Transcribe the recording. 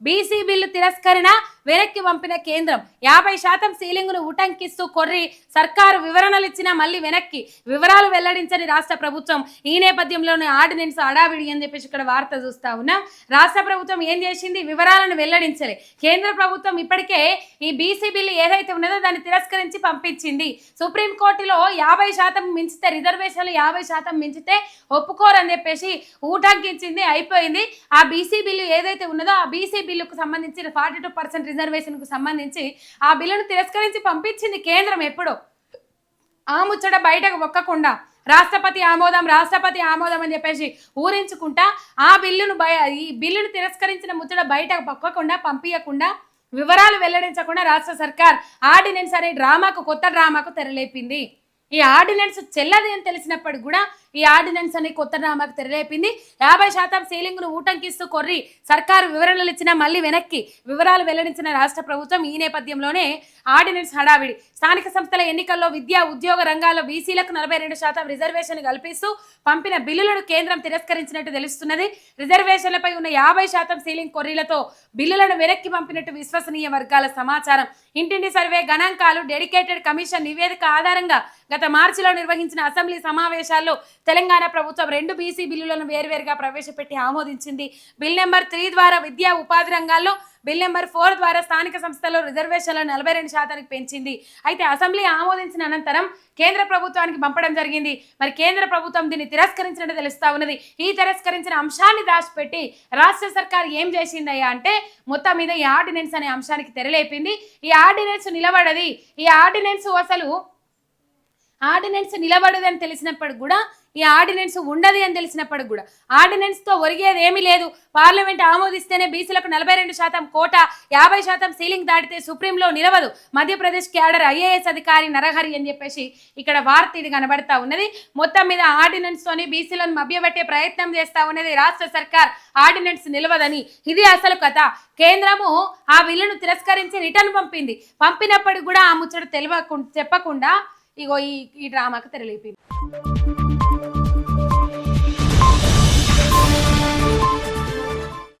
BC bill తిరస్కరణ వెనక్కి పంపిన కేంద్రం. యాభై శాతం సీలింగ్ను ఉటంకిస్తూ కొర్రి సర్కారు వివరణలు ఇచ్చినా మళ్ళీ వెనక్కి. వివరాలు వెల్లడించని రాష్ట్ర ప్రభుత్వం ఈ నేపథ్యంలోనే ఆర్డినెన్స్ అడావిడి అని చెప్పేసి ఇక్కడ వార్త చూస్తా ఉన్నాం. రాష్ట్ర ప్రభుత్వం ఏం చేసింది? వివరాలను వెల్లడించలే. కేంద్ర ప్రభుత్వం ఇప్పటికే ఈ బీసీ బిల్లు ఏదైతే ఉన్నదో దాన్ని తిరస్కరించి పంపించింది. సుప్రీంకోర్టులో యాభై శాతం మించితే రిజర్వేషన్లు యాభై శాతం మించితే ఒప్పుకోరని చెప్పేసి ఊటంకించింది అయిపోయింది. ఆ బీసీ బిల్లు ఏదైతే ఉన్నదో ఆ బీసీ బిల్లుకు సంబంధించిన ఫార్టీ టూ పర్సెంట్ రిజర్వేషన్కు సంబంధించి ఆ బిల్లును తిరస్కరించి పంపించింది కేంద్రం ఎప్పుడో. ఆ ముచ్చట బయటకు ఒక్కకుండా రాష్ట్రపతి ఆమోదం రాష్ట్రపతి ఆమోదం అని చెప్పేసి ఊరించుకుంటా ఆ బిల్లును బయ ఈ బిల్లును తిరస్కరించిన ముచ్చట బయటకు పక్కకుండా పంపించకుండా వివరాలు వెల్లడించకుండా రాష్ట్ర సర్కార్ ఆర్డినెన్స్ అనే డ్రామాకు కొత్త డ్రామాకు తెరలేపింది. ఈ ఆర్డినెన్స్ చెల్లది అని తెలిసినప్పుడు కూడా ఈ ఆర్డినెన్స్ అనే కొత్త డ్రామాకు తెరలేపింది. యాభై శాతం సీలింగ్ను ఊటంకిస్తూ కొర్రి. సర్కారు వివరణలు ఇచ్చిన మళ్ళీ వెనక్కి వివరాలు వెల్లడించిన రాష్ట్ర ప్రభుత్వం ఈ నేపథ్యంలోనే ఆర్డినెన్స్ హడావిడి. స్థానిక సంస్థల ఎన్నికల్లో విద్యా ఉద్యోగ రంగాల్లో బీసీలకు నలభై రెండు శాతం రిజర్వేషన్ కల్పిస్తూ పంపిన బిల్లులను కేంద్రం తిరస్కరించినట్టు తెలుస్తున్నది. రిజర్వేషన్లపై ఉన్న యాభై శాతం సీలింగ్ కొర్రీలతో బిల్లులను వెనక్కి పంపినట్టు విశ్వసనీయ వర్గాల సమాచారం. ఇంటింటి సర్వే గణాంకాలు డెడికేటెడ్ కమిషన్ నివేదిక ఆధారంగా గత మార్చిలో నిర్వహించిన అసెంబ్లీ సమావేశాల్లో తెలంగాణ ప్రభుత్వం రెండు బీసీ బిల్లులను వేర్వేరుగా ప్రవేశపెట్టి ఆమోదించింది. బిల్ నెంబర్ త్రీ ద్వారా విద్యా ఉపాధి రంగాల్లో బిల్ నెంబర్ ఫోర్ ద్వారా స్థానిక సంస్థల్లో రిజర్వేషన్లను నలభై రెండు శాతానికి పెంచింది. అయితే అసెంబ్లీ ఆమోదించిన అనంతరం కేంద్ర ప్రభుత్వానికి పంపడం జరిగింది. మరి కేంద్ర ప్రభుత్వం దీన్ని తిరస్కరించినట్టు తెలుస్తా ఉన్నది. ఈ తిరస్కరించిన అంశాన్ని దాచిపెట్టి రాష్ట్ర సర్కార్ ఏం చేసిందయ్యా అంటే మొత్తం మీద ఈ ఆర్డినెన్స్ అనే అంశానికి తెరలేపింది. ఈ ఆర్డినెన్స్ నిలబడది. ఈ ఆర్డినెన్స్ అసలు ఆర్డినెన్స్ నిలబడదని తెలిసినప్పుడు కూడా ఈ ఆర్డినెన్స్ ఉండదు అని తెలిసినప్పుడు కూడా. ఆర్డినెన్స్తో ఒరిగేది ఏమీ లేదు. పార్లమెంట్ ఆమోదిస్తేనే బీసీలకు నలభై రెండు శాతం కోట యాభై శాతం సీలింగ్ దాటితే సుప్రీంలో నిలవదు. మధ్యప్రదేశ్ క్యాడర్ ఐఏఎస్ అధికారి నరహరి అని చెప్పేసి ఇక్కడ వార్త ఇది కనబడతా ఉన్నది. మొత్తం మీద ఆర్డినెన్స్తోని బీసీలను మభ్యపెట్టే ప్రయత్నం చేస్తా ఉన్నది రాష్ట్ర సర్కార్. ఆర్డినెన్స్ నిలవదని. ఇది అసలు కథ. కేంద్రము ఆ బిల్లును తిరస్కరించి రిటర్న్ పంపింది. పంపినప్పటికి కూడా ఆ ముచ్చట తెలియకుండా చెప్పకుండా ఇగో ఈ ఈ డ్రామాకు తెరలేపింది